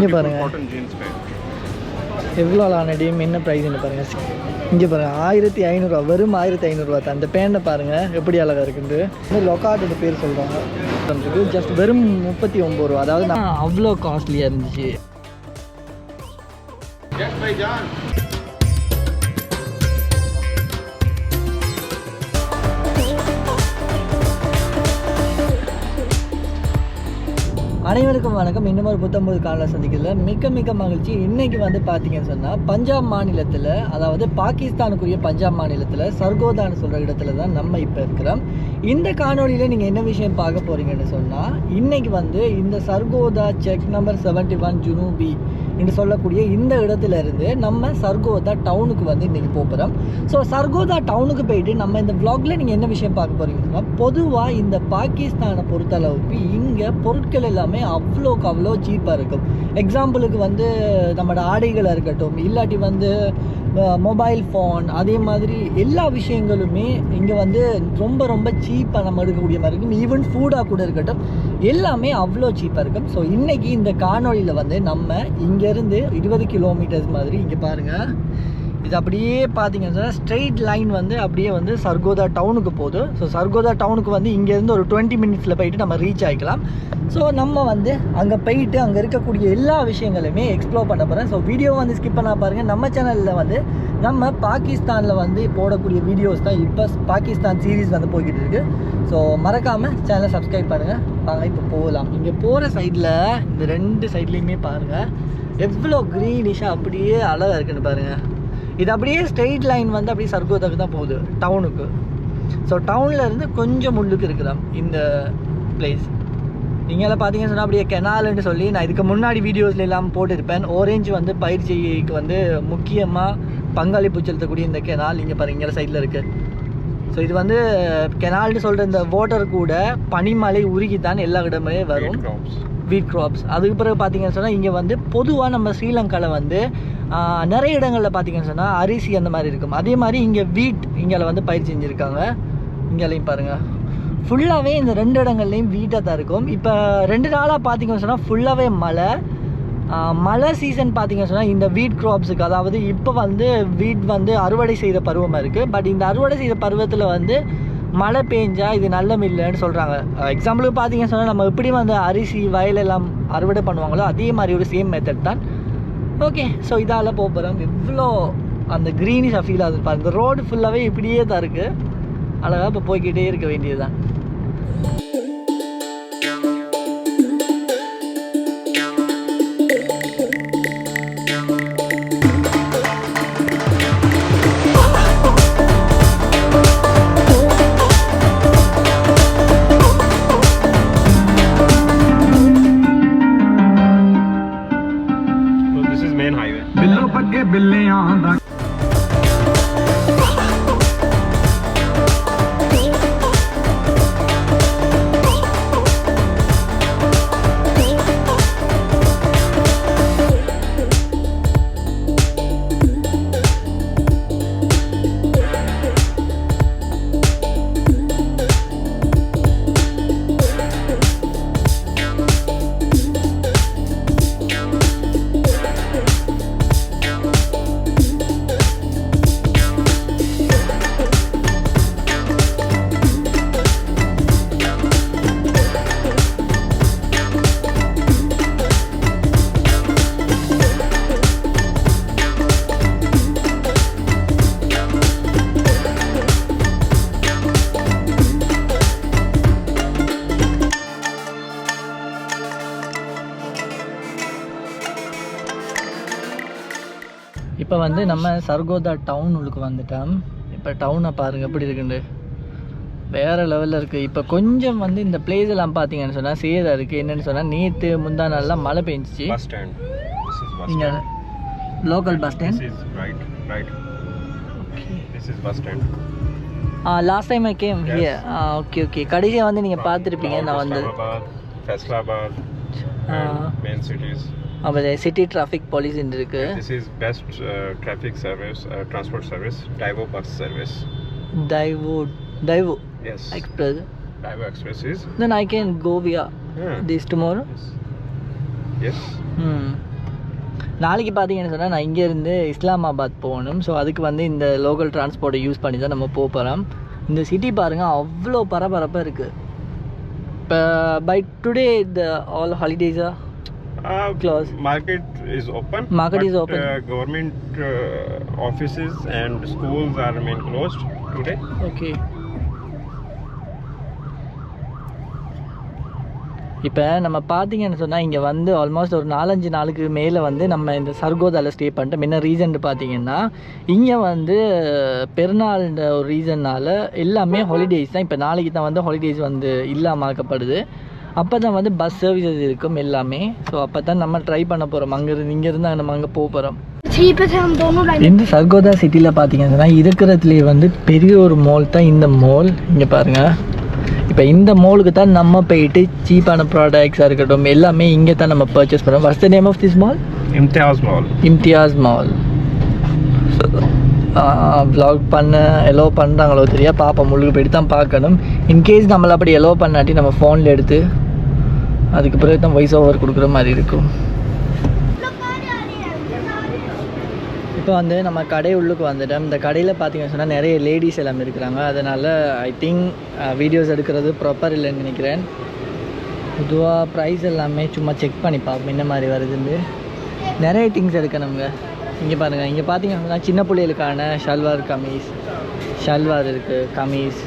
Beautiful பாருங்க. cotton jeans pant. எவ்வளோ team என்ன ப்ரைஸ்னு பாருங்கள் இங்கே பாருங்கள் ஆயிரத்தி ஐநூறுரூவா வெறும் ஆயிரத்தி ஐநூறுரூவா தான். அந்த பேண்டை பாருங்கள் எப்படி அழகாக இருக்குது இந்த லொக்காட்டோட பேர் சொல்கிறாங்க ஜஸ்ட் வெறும் முப்பத்தி ஒம்பது ரூபா. அதாவது நான் அவ்வளோ காஸ்ட்லியாக இருந்துச்சு. அனைவருக்கும் வணக்கம். இன்னும் ஒரு புத்தம்பது காலையில் சந்திக்கிறதுல மிக்க மிக மகிழ்ச்சி. இன்னைக்கு வந்து பார்த்தீங்கன்னு சொன்னால் பஞ்சாப் மாநிலத்தில் அதாவது பாகிஸ்தானுக்குரிய பஞ்சாப் மாநிலத்தில் சர்கோதான்னு சொல்கிற இடத்துல தான் நம்ம இப்போ இருக்கிறோம். இந்த காணொலியில் நீங்கள் என்ன விஷயம் பார்க்க போகிறீங்கன்னு சொன்னால் இன்னைக்கு வந்து இந்த Sargodha check number seventy one ஜுனூபி என்று சொல்லக்கூடிய இந்த இடத்துல இருந்து நம்ம சர்கோதா டவுனுக்கு வந்து இன்றைக்கி போகிறோம் ஸோ சர்கோதா டவுனுக்கு போயிட்டு நம்ம இந்த vlogல நீங்கள் என்ன விஷயம் பார்க்க போகிறீங்கன்னா பொதுவாக இந்த பாகிஸ்தானை பொறுத்தளவுக்கு இங்கே பொருட்கள் எல்லாமே அவ்வளோக்கு அவ்வளோ சீப்பாக இருக்கும். எக்ஸாம்பிளுக்கு வந்து நம்மளோட ஆடைகளாக இருக்கட்டும் இல்லாட்டி வந்து மொபைல் ஃபோன் அதே மாதிரி எல்லா விஷயங்களுமே இங்கே வந்து ரொம்ப ரொம்ப சீப்பாக நம்ம எடுக்கக்கூடிய மாதிரி இருக்கும். ஈவன் ஃபுட்டாக கூட இருக்கட்டும் எல்லாமே அவ்வளோ சீப்பாக இருக்கும். ஸோ இன்னைக்கு இந்த காணொளியில் வந்து நம்ம இங்கேருந்து இருபது கிலோமீட்டர்ஸ் மாதிரி இங்கே பாருங்கள் இது அப்படியே பார்த்தீங்கன்னா ஸ்ட்ரெயிட் லைன் வந்து அப்படியே வந்து சர்கோதா டவுனுக்கு போகுது. ஸோ சர்கோதா டவுனுக்கு வந்து இங்கேருந்து ஒரு டுவெண்ட்டி மினிட்ஸில் போயிட்டு நம்ம ரீச் ஆகிக்கலாம் ஸோ நம்ம வந்து அங்கே போயிட்டு அங்கே இருக்கக்கூடிய எல்லா விஷயங்களையுமே எக்ஸ்ப்ளோர் பண்ண போகிறேன் ஸோ வீடியோ வந்து ஸ்கிப் பண்ண பாருங்கள் நம்ம சேனலில் வந்து நம்ம பாகிஸ்தானில் வந்து போடக்கூடிய வீடியோஸ் தான் இப்போ பாகிஸ்தான் சீரீஸ் வந்து போய்கிட்டு இருக்குது ஸோ மறக்காமல் சேனலை சப்ஸ்கிரைப் பண்ணுங்கள் வாங்க இப்போ போகலாம். இங்கே போகிற சைடில் இந்த ரெண்டு சைட்லேயுமே பாருங்கள் எவ்வளோ க்ரீனிஷாக அப்படியே அழகாக இருக்குன்னு பாருங்கள் இது அப்படியே ஸ்ட்ரெயிட் லைன் வந்து அப்படியே சர்கோதாக்கு தான் போகுது டவுனுக்கு ஸோ டவுனில் இருந்து கொஞ்சம் முள்ளுக்கு இருக்கிறோம் இந்த பிளேஸ் நீங்கள பார்த்தீங்கன்னு சொன்னால் அப்படியே கெனால்னு சொல்லி நான் இதுக்கு முன்னாடி வீடியோஸ்ல எல்லாம் போட்டிருப்பேன். ஓரேஞ்ச் வந்து பயிற்சிக்கு வந்து முக்கியமாக பங்களிப்பு செலுத்தக்கூடிய இந்த கெனால் இங்கே பாருங்க இங்கே சைடில் இருக்குது ஸோ இது வந்து கெனால்னு சொல்கிற இந்த வாட்டர் கூட பனிமலை உருகி தான் எல்லா இடமே வரும். வீட் க்ராப்ஸ் அதுக்கு பிறகு பார்த்தீங்கன்னு சொன்னால் இங்கே வந்து பொதுவாக நம்ம ஸ்ரீலங்காவில் வந்து நிறைய இடங்களில் பார்த்தீங்கன்னு சொன்னால் அரிசி அந்த மாதிரி இருக்கும். அதே மாதிரி இங்கே வீட் இங்கே வந்து பயிர் செஞ்சுருக்காங்க. இங்கேலையும் பாருங்கள் ஃபுல்லாகவே இந்த ரெண்டு இடங்கள்லையும் வீட்டாக தான் இருக்கும். இப்போ ரெண்டு நாளாக பார்த்தீங்கன்னு சொன்னால் ஃபுல்லாகவே மழை. மழை சீசன் பார்த்திங்கன்னு சொன்னால் இந்த வீட் க்ராப்ஸுக்கு அதாவது இப்போ வந்து வீட் வந்து அறுவடை செய்கிற பருவமாக இருக்குது பட் இந்த அறுவடை செய்கிற பருவத்தில் வந்து மழை பெஞ்சா இது நல்ல மில்லுன்னு சொல்கிறாங்க எக்ஸாம்பிளுக்கு பார்த்தீங்கன்னு சொன்னால் நம்ம எப்படி வந்து அரிசி வயல் எல்லாம் அறுவடை பண்ணுவாங்களோ அதே மாதிரி ஒரு சேம் மெத்தட் தான். ஓகே ஸோ இதால் போக போகிறோம் இவ்வளோ அந்த க்ரீனிஷாக ஃபீல் ஆகுது பாருங்க. ரோடு ஃபுல்லாகவே இப்படியே தான் இருக்குது அழகாக இப்போ போய்க்கிட்டே இருக்க வேண்டியது தான் ਬਿੱਲਿਆਂ ਦਾ வந்து நம்ம சர்கோதா டவுன் உள்ளுக்கு வந்துட்டோம் இப்போ டவுனை பாருங்க எப்படி இருக்குண்டு வேற லெவலில் இருக்குது இப்போ கொஞ்சம் வந்து இந்த பிளேஸ் எல்லாம் பார்த்தீங்கன்னு சொன்னால் சேதா இருக்குது என்னன்னு சொன்னால் நேற்று முந்தா நாள்லாம் மழை பெஞ்சிச்சு நீங்கள். Local bus stand right. This is bus stand. Last time I came. Here okay okay கடைசியாக வந்து நீங்கள் பார்த்துருப்பீங்க நான் வந்து Ah. main cities. அப்போ சிட்டி டிராஃபிக் போலீஸ் இருக்கு This is best uh, traffic service, uh, transport service, Daivo bus service. Daewoo Daewoo Yes. Express Daivo Express is. Then I can go via. This tomorrow. Yes. ம் நாளைக்கு பார்த்தீங்கன்னு சொன்னால் நான் இங்கேருந்து இஸ்லாமாபாத் போகணும் so அதுக்கு வந்து இந்த லோக்கல் டிரான்ஸ்போர்ட்டை யூஸ் பண்ணி தான் நம்ம போக போகிறோம் இந்த சிட்டி பாருங்கள் அவ்வளோ பரபரப்பாக இருக்குது இப்போ பை டுடே த ஆல் ஹாலிடேஸா Uh, Close. Market is open. Market is open. Uh, government uh, offices and schools are remain closed today. Okay இப்போ நம்ம பார்த்தீங்கன்னு சொன்னால் இங்கே வந்து ஆல்மோஸ்ட் ஒரு நாலஞ்சு நாளுக்கு மேலே வந்து நம்ம இந்த சர்கோதாவில் ஸ்டே பண்ணிட்டோம் என்ன ரீசன் பார்த்தீங்கன்னா இங்கே வந்து பெருநாள்ன்ற ஒரு ரீசன்னால் எல்லாமே ஹாலிடேஸ் தான் இப்போ நாளைக்கு தான் வந்து ஹாலிடேஸ் வந்து இல்லாமல் ஆக்கப்படுது அப்போ தான் வந்து பஸ் சர்வீசஸ் இருக்கும் எல்லாமே. ஸோ அப்போ தான் நம்ம ட்ரை பண்ண போகிறோம் அங்கேருந்து இங்கேருந்து நம்ம அங்கே போக போகிறோம் இந்த சர்கோதா சிட்டியில் பார்த்தீங்கன்னா இருக்கிறதுலேயே வந்து பெரிய ஒரு மால் தான் இந்த மால் இங்கே பாருங்கள் இப்போ இந்த மாலுக்கு தான் நம்ம போயிட்டு சீப்பான ப்ராடக்ட்ஸாக இருக்கட்டும் எல்லாமே இங்கே தான் நம்ம பர்ச்சேஸ் பண்ணுறோம் first name of this mall Imtiaz mall Imtiaz mall block பண்ண எலோ பண்ணுறாங்களோ தெரியா பாப்பா முழுக்க போயிட்டு தான் பார்க்கணும். இன்கேஸ் நம்மளை அப்படி எலோ பண்ணாட்டி நம்ம ஃபோனில் எடுத்து அதுக்கு பிறகு தான் வாய்ஸ் ஓவர் கொடுக்குற மாதிரி இருக்கும். இப்போ வந்து நம்ம கடை உள்ளுக்கு வந்துட்டோம். இந்த கடையில் பார்த்தீங்கன்னு சொன்னால் நிறைய லேடிஸ் எல்லாம் இருக்கிறாங்க. அதனால் ஐ திங்க் வீடியோஸ் எடுக்கிறது ப்ராப்பர் இல்லைன்னு நினைக்கிறேன். பொதுவாக ப்ரைஸ் எல்லாமே சும்மா செக் பண்ணி பார்ப்போம். என்ன மாதிரி வருதுன்னு. நிறைய திங்ஸ் எடுக்கணுங்க. இங்கே பாருங்கள் இங்கே பார்த்தீங்கன்னா சின்ன பிள்ளைகளுக்கான ஷல்வார் கமீஸ் ஷல்வார் இருக்குது கமீஸ்.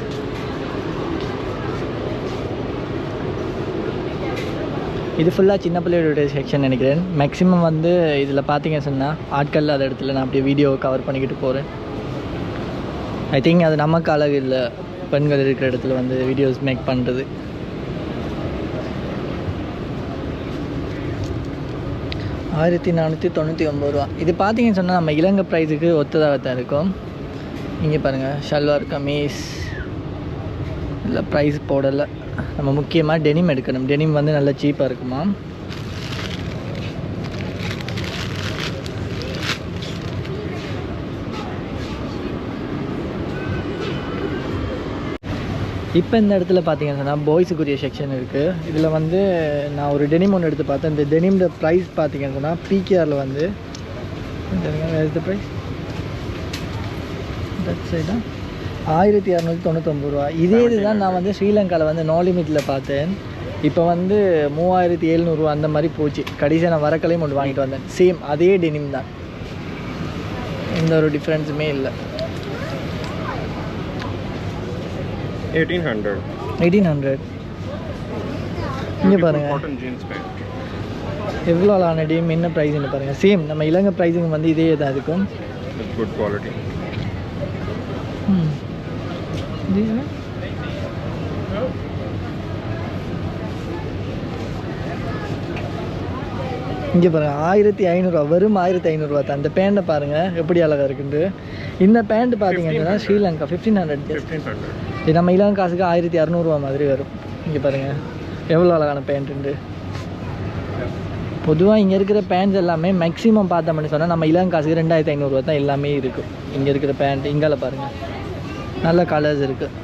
இது ஃபுல்லாக சின்ன பிள்ளைகளுடைய செக்ஷன் நினைக்கிறேன். மேக்ஸிமம் வந்து இதில் பார்த்தீங்க சொன்னால் ஆட்கள் இல்லாத இடத்துல நான் அப்படியே வீடியோ கவர் பண்ணிக்கிட்டு போகிறேன் ஐ திங்க் அது நமக்கு அழகு இல்லை பெண்கள் இருக்கிற இடத்துல வந்து வீடியோஸ் மேக் பண்ணுறது ஆயிரத்தி நானூற்றி தொண்ணூற்றி ஒம்பது ரூபா. இது பார்த்தீங்கன்னு சொன்னால் நம்ம இலங்கை ப்ரைஸுக்கு ஒத்ததாக தான் இருக்கும். இங்கே பாருங்கள் ஷல்வார் கமீஸ். இல்லை ப்ரைஸ் போடலை. நம்ம முக்கியமாக டெனிம் எடுக்கணும். டெனிம் வந்து நல்லா சீப்பாக இருக்குமா? இப்போ இந்த இடத்துல பார்த்தீங்கன்னு சொன்னால் பாய்ஸுக்குரிய செக்ஷன் இருக்குது இதில் வந்து நான் ஒரு டெனிம் ஒன்று எடுத்து பார்த்தேன். இந்த டெனிமோட ப்ரைஸ் பார்த்தீங்கன்னு சொன்னால் பிகேஆரில் வந்து ப்ரைஸ் தட் சைடா ஆயிரத்தி இரநூத்தி தொண்ணூத்தொம்பது ரூபா. இதே இதுதான் நான் வந்து ஸ்ரீலங்காவில் வந்து நோ லிமிட்டில் பார்த்தேன். இப்போ வந்து மூவாயிரத்தி எழுநூறுவா அந்த மாதிரி போச்சு. கடைசியாக நான் வரக்கலையும் ஒன்று வாங்கிட்டு வந்தேன். சேம் அதே டெனிம் தான். எந்த ஒரு டிஃப்ரென்ஸுமே இல்லை. 1800. எயிட்டீன் ஹண்ட்ரட் இங்கே பாருங்கள். எவ்வளோ ஆன டீம் என்ன ப்ரைஸ்னு பாருங்கள் சேம் நம்ம இலங்கை ப்ரைஸுங்க வந்து இதே தான் இருக்கும். With good quality. ம் These one? இங்கே பாருங்கள் ஆயிரத்தி ஐநூறுரூவா வெறும் ஆயிரத்தி ஐநூறுரூவா தான். அந்த பேண்ட்டை பாருங்கள் எப்படி அழகாக இருக்குன்ட்டு இந்த பேண்ட் பார்த்தீங்கன்னா ஸ்ரீலங்கா ஃபிஃப்டீன் ஹண்ட்ரட் 1500. இது நம்ம இலங்கை காசுக்கு ஆயிரத்தி இரநூறுவா மாதிரி வரும். இங்கே பாருங்கள் எவ்வளோ அழகான பேண்ட்டுண்டு பொதுவாக இங்கே இருக்கிற பேண்ட்ஸ் எல்லாமே மேக்ஸிமம் பார்த்தோம்னு சொன்னால் நம்ம இளம் காசுக்கு ரெண்டாயிரத்தி ஐநூறுரூவா தான் எல்லாமே இருக்கும். இங்கே இருக்கிற பேண்ட் இங்கால பாருங்கள் நல்ல கலர்ஸ் இருக்குது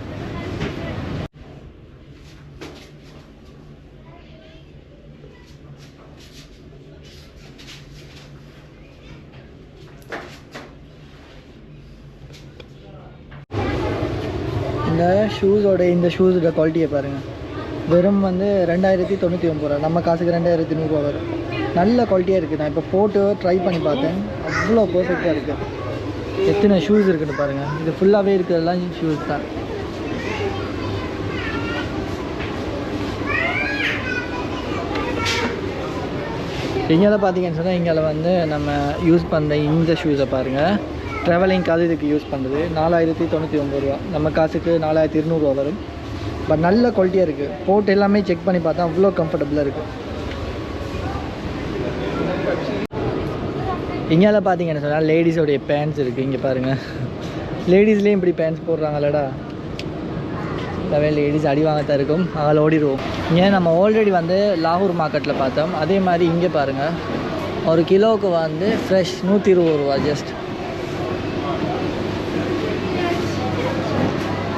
இந்த ஷூஸோட இந்த ஷூஸோட குவாலிட்டியை பாருங்கள் வெறும் வந்து ரெண்டாயிரத்தி தொண்ணூற்றி ஒம்பது ரூபா. நம்ம காசுக்கு ரெண்டாயிரத்தி நூறுரூவா வரும். நல்ல குவாலிட்டியாக இருக்குது நான் இப்போ போட்டு ட்ரை பண்ணி பார்த்தேன். அவ்வளோ பர்ஃபெக்டாக இருக்குது எத்தனை ஷூஸ் இருக்குன்னு பாருங்கள் இது ஃபுல்லாகவே இருக்கிறதெல்லாம் ஷூஸ் தான். இங்கே பார்த்தீங்கன்னு சொன்னால் இங்கே வந்து நம்ம யூஸ் பண்ணுற இந்த ஷூஸை பாருங்கள் ட்ராவலிங்காக இதுக்கு யூஸ் பண்ணுறது நாலாயிரத்தி தொண்ணூற்றி ஒம்பது ரூபா. நம்ம காசுக்கு நாலாயிரத்தி இருநூறுவா வரும். பட் நல்ல குவாலிட்டியாக இருக்குது போட்டு எல்லாமே செக் பண்ணி பார்த்தா அவ்வளோ கம்ஃபர்டபுளாக இருக்குது இங்கால பார்த்தீங்கன்னு சொன்னால் லேடிஸோடைய பேண்ட்ஸ் இருக்குது இங்கே பாருங்கள் லேடிஸ்லேயும் இப்படி பேண்ட்ஸ் போடுறாங்களடா எல்லாமே லேடிஸ் அடி வாங்கத்தான் இருக்கும். அதில் ஓடிடுவோம். ஏன் நம்ம ஆல்ரெடி வந்து லாகூர் மார்க்கெட்டில் பார்த்தோம். அதே மாதிரி இங்கே பாருங்கள் ஒரு கிலோவுக்கு வந்து ஃப்ரெஷ் நூற்றி இருபது ரூபா just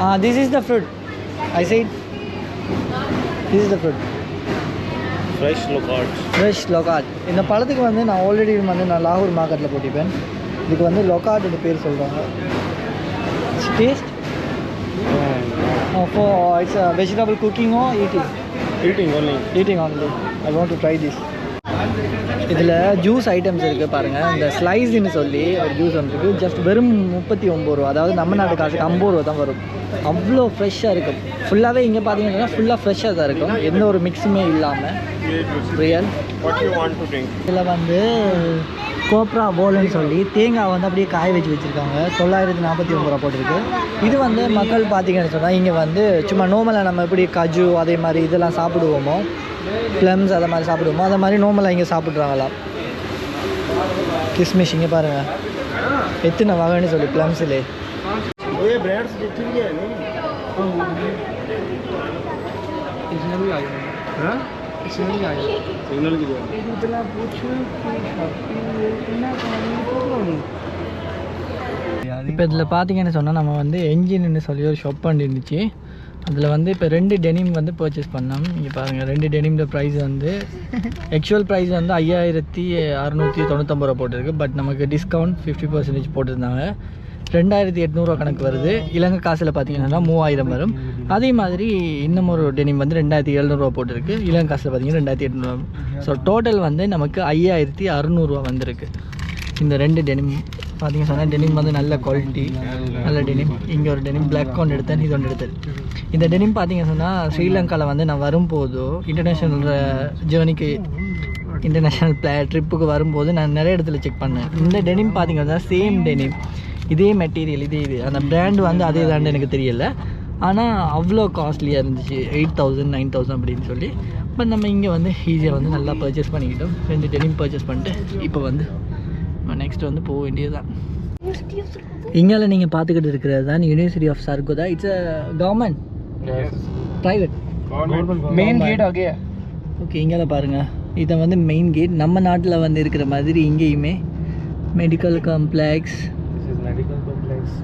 ah this is the fruit inside this is the fruit Fresh locals. Fresh லொகாட் இந்த பழத்துக்கு வந்து நான் ஆல்ரெடி வந்து நான் லாகூர் மார்க்கெட்டில் போட்டிப்பேன் இதுக்கு வந்து லொகாட்னு பேர் சொல்கிறாங்க டேஸ்ட் ஃபோ இட்ஸ் வெஜிடபிள் குக்கிங்கோ eating Eating? Only. Eating only I want to try this இதில் ஜூஸ் ஐட்டம்ஸ் இருக்குது பாருங்கள் இந்த ஸ்லைஸ்ன்னு சொல்லி ஒரு ஜூஸ் வந்துருக்கு ஜஸ்ட் வெறும் முப்பத்தி ஒம்பது ரூபா. அதாவது நம்ம நாட்டு காசுக்கு ஐம்பது ரூபா தான் வரும். அவ்வளோ ஃப்ரெஷ்ஷாக இருக்கும். ஃபுல்லாகவே இங்கே பார்த்தீங்கன்னா ஃபுல்லாக ஃப்ரெஷ்ஷாக தான் இருக்கும். எந்த ஒரு மிக்ஸுமே இல்லாமல் ரியல்? இதில் வந்து கோப்ரா போல்னு சொல்லி தேங்காய் வந்து அப்படியே காய வச்சு வச்சுருக்காங்க. தொள்ளாயிரத்தி நாற்பத்தி ஒம்பது ரூபா போட்டிருக்கு. இது வந்து மக்கள் பார்த்தீங்கன்னு சொன்னால் இங்கே வந்து சும்மா நோமலாக நம்ம எப்படி கஜு அதே மாதிரி இதெல்லாம் சாப்பிடுவோமோ ப்ளம்ஸ் அதை மாதிரி சாப்பிடுவோமோ அதை மாதிரி நோமலாக இங்கே சாப்பிட்றாங்களாம் கிஸ்மிஷ் இங்கே பாருங்கள் எத்தனை வகைன்னு சொல்லி ப்ளம்ஸிலே ये ब्रांड्स दिखती है नहीं हाँ सिग्नल की जगह இப்போ இதில் பார்த்தீங்கன்னு சொன்னால் நம்ம வந்து என்ஜின்னு சொல்லி ஒரு ஷாப் பண்ணி இருந்துச்சு அதில் வந்து இப்போ ரெண்டு டெனிம் வந்து பர்ச்சேஸ் பண்ணோம் இங்கே பாருங்கள் ரெண்டு டெனிமோட ப்ரைஸ் வந்து ஆக்சுவல் ப்ரைஸ் வந்து ஐயாயிரத்தி அறநூற்றி தொண்ணூத்தொம்பது ரூபா போட்டிருக்கு பட் நமக்கு டிஸ்கவுண்ட் ஃபிஃப்டி பர்சன்டேஜ் போட்டிருந்தாங்க ரெண்டாயிரத்தி எட்நூறுவா கணக்கு வருது. இலங்கை காசில் பார்த்தீங்கன்னா மூவாயிரம் வரும். அதே மாதிரி இன்னும் ஒரு டெனிம் வந்து ரெண்டாயிரத்தி எழுநூறுவா போட்டிருக்கு. இலங்கை காசில் பார்த்தீங்கன்னா ரெண்டாயிரத்தி எட்நூறுவா ஸோ டோட்டல் வந்து நமக்கு ஐயாயிரத்தி அறநூறுவா வந்திருக்கு. இந்த ரெண்டு டெனிம் பார்த்தீங்க சொன்னால் டெனிம் வந்து நல்ல குவாலிட்டி நல்ல டெனிம் இங்கே ஒரு டெனிம் பிளாக் ஒன்று எடுத்தேன் இது ஒன்று எடுத்தேன். இந்த டெனிம் பார்த்தீங்க சொன்னால் ஸ்ரீலங்காவில் வந்து நான் வரும்போதோ இன்டர்நேஷ்னல் ஜேர்னிக்கு இன்டர்நேஷ்னல் பிளே ட்ரிப்புக்கு வரும்போது நான் நிறைய இடத்துல செக் பண்ணேன். இந்த டெனிம் பார்த்தீங்கன்னா சேம் டெனிம் இதே மெட்டீரியல் இதே இது. அந்த பிராண்டு வந்து அதே தாண்டு எனக்கு தெரியல. ஆனால் அவ்வளோ காஸ்ட்லியாக இருந்துச்சு. எயிட் தௌசண்ட் நைன் தௌசண்ட் அப்படின்னு சொல்லி. இப்போ நம்ம இங்கே வந்து ஈஸியாக வந்து நல்லா பர்ச்சேஸ் பண்ணிக்கிட்டோம். ரெண்டு டெனிம் பர்ச்சேஸ் பண்ணிட்டு இப்போ வந்து நெக்ஸ்ட் வந்து போக வேண்டியது தான் இங்கால நீங்கள் பார்த்துக்கிட்டு இருக்கிறது தான் university of Sargodha it's a government private main gate okay okay இங்கால பாருங்கள் இதை வந்து மெயின் கேட் நம்ம நாட்டில் வந்து இருக்கிற மாதிரி இங்கேயுமே மெடிக்கல் காம்ப்ளெக்ஸ்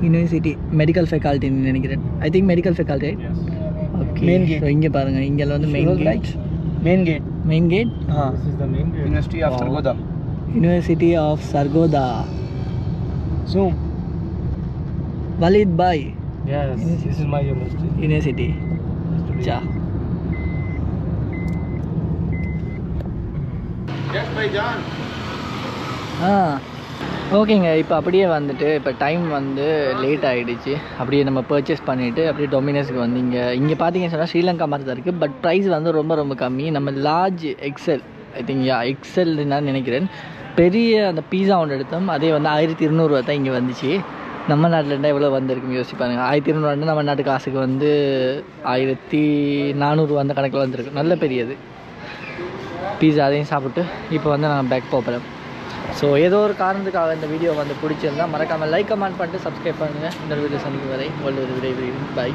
யூனிவர்சிட்டி மெடிக்கல் ஃபேக்கல்ட்டின்னு நினைக்கிறேன் I think medical faculty okay Main gate. So இங்கே பாருங்கள் இங்கே வந்து main gate main gate main gate हां this is the main gate university of Sargodha university of Sargodha zoom வலித் bye yes this is my university university சா yes भाईजान ஆ ஓகேங்க இப்போ அப்படியே வந்துட்டு இப்போ டைம் வந்து லேட் ஆகிடுச்சு அப்படியே நம்ம பர்ச்சேஸ் பண்ணிவிட்டு அப்படியே டொமினோஸ்க்கு வந்து இங்கே இங்கே பார்த்தீங்கன்னு சொன்னால் ஸ்ரீலங்கா மாதிரி தான் இருக்குது பட் ப்ரைஸ் வந்து ரொம்ப ரொம்ப கம்மி. நம்ம large XL I think yeah XL நான் நினைக்கிறேன். பெரிய அந்த பீஸா ஒன்று எடுத்தோம். அதே வந்து ஆயிரத்தி இருநூறுவா தான் இங்கே வந்துச்சு. நம்ம நாட்டில் இருந்தால் எவ்வளோ வந்திருக்கும் யோசிச்சு ஆயிரத்தி இருநூறுவா நம்ம நாட்டு காசுக்கு வந்து ஆயிரத்தி நானூறுரூவா அந்த கணக்கில் வந்திருக்கு. நல்ல பெரியது. பீஸா அதையும் சாப்பிட்டு இப்போ வந்து நான் பேக் போகிறேன் ஸோ ஏதோ ஒரு காரணத்துக்காக இந்த வீடியோ வந்து பிடிச்சிருந்தா மறக்காமல் லைக் கமெண்ட் பண்ணிட்டு சப்ஸ்கிரைப் பண்ணுங்கள் இந்த வீடியோ சந்திக்கும் வரை உங்களுக்கு விரைவில் பை